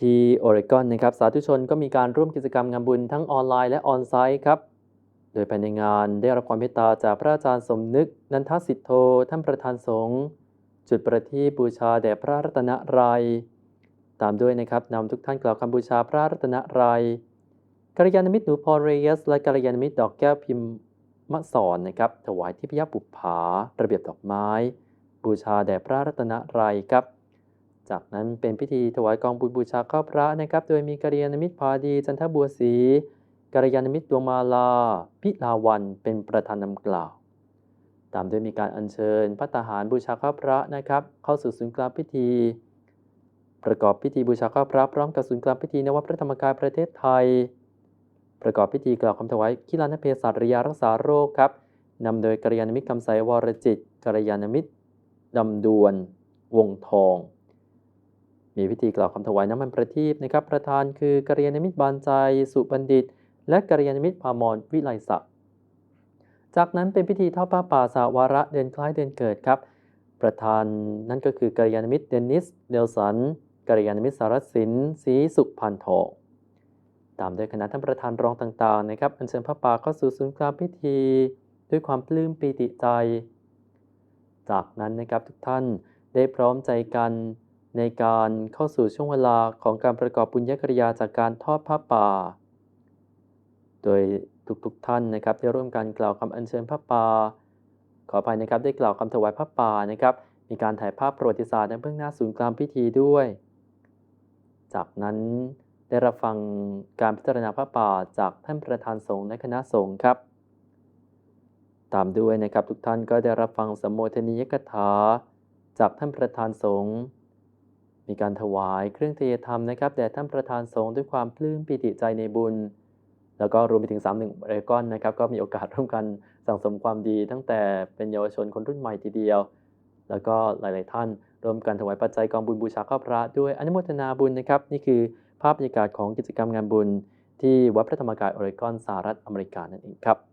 ที่โอเรกอนนะครับสาธุชนก็มีการร่วมกิจกรรมงานบุญทั้งออนไลน์และออนไซต์ครับ โดยภายในงานได้รับความเมตตาจากพระอาจารย์สมนึก นันทสิทธโธท่านประธานสงฆ์จุดประทีปบูชาแด่พระรัตนตรัยตามด้วยนะครับนำทุกท่านกล่าวคำบูชาพระรัตนตรัยกัลยาณมิตรหนูพอเรเยส และกัลยาณมิตรดอกแก้วพิมพ์มะสอนนะครับถวายที่พยาบุปผา ระเบียบดอกไม้ บูชาแด่พระรัตนรัยครับ จากนั้นเป็นพิธีถวายกองบุญบูชาข้าพระนะครับ โดยมีกัลยาณมิตรพาดีจันทบัวศรีกัลยาณมิตรดวงมาลา พิลาวันเป็นประธานนำกล่าว ตามด้วยมีการอัญเชิญพระตาหารบูชาข้าพระนะครับ เข้าสู่ศูนย์กลางพิธี ประกอบพิธีบูชาข้าพระพร้อมกับศูนย์กลางพิธีนวัดพระธรรมกายประเทศไทย ประกอบพิธีกล่าวคำถวายคิลานเพศาสตร์ระยารักษาโรคครับนำโดยกัลยาณมิตรคำใสวรจิตกัลยาณมิตรดำดวน วงทอง มีพิธีกล่าวคำถวายน้ำมันประทีปนะครับประธานคือกัลยาณมิตรบานใจ สุบัณฑิต และกัลยาณมิตรพามรวิไลศักดิ์จากนั้นเป็นพิธีทอดผ้าป่าสาวาระเดือนคล้ายเดือนเกิดครับ ประธานนั่นก็คือกัลยาณมิตรเดนิสเดลสันกัลยาณมิตรสารสินศรีสุพันทองตามด้วยคณะท่านประธานรองต่างๆนะครับอัญเชิญพระป่าเข้าสู่ศูนย์กลางพิธี ด้วยความปลื้มปีติใจ จากนั้นนะครับทุกท่านได้พร้อมใจกัน ในการเข้าสู่ช่วงเวลาของการประกอบบุญญกริยาจากการทอดผ้าป่า โดยทุกๆท่านนะครับได้ร่วมกันกล่าวคำอัญเชิญพระป่า ขออภัยนะครับได้กล่าวคำถวายพระป่านะครับ มีการถ่ายภาพประวัติศาสตร์ในเบื้องหน้าศูนย์กลางพิธีด้วย จากนั้นได้รับฟังการพิจารณาพระป่าจากท่านประธานสงฆ์และคณะสงฆ์ครับ ตามด้วยนะครับทุกท่านก็ได้รับฟังสมโภชนียกถา จากท่านประธานสงฆ์ มีการถวายเครื่องเทยธรรมนะครับแด่ท่านประธานสงฆ์ด้วยความปลื้มปิติใจในบุญ แล้วก็รวมไปถึง 31เรกอนนะครับก็มีโอกาสร่วมกันสั่งสมความดี ตั้งแต่เป็นเยาวชนคนรุ่นใหม่ทีเดียว แล้วก็หลาย ๆ ท่านร่วมกันถวายปัจจัยกองบุญบูชาข้าพระด้วยอนุโมทนาบุญนะครับนี่คือภาพบรรยากาศของกิจกรรมงานบุญ ที่วัดพระธรรมกายออริกอนสหรัฐอเมริกานั่นเองครับ